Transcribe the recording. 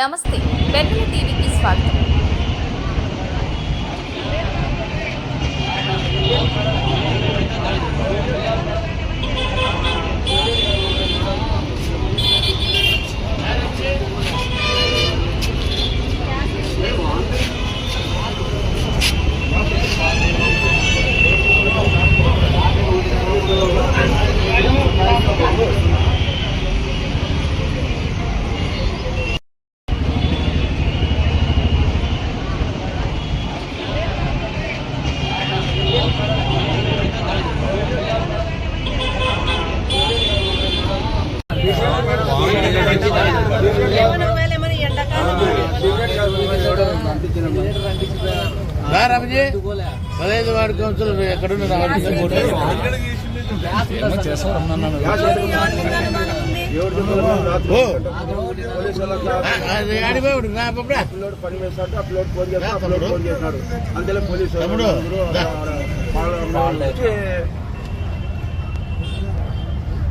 నమస్తే వెన్నెల టీవీకి స్వాగతం. రమజీ పదహైదు వార్డు కౌన్సిలర్ ఎక్కడున్న అది ఆడిపోయాడు నా పప్పుడా అప్లోడ్ పని చేస్తాడు అప్లోడ్ ఫోన్ చేస్తాడు అప్లోడ్ ఫోన్ చేస్తాడు అందులో పోలీసు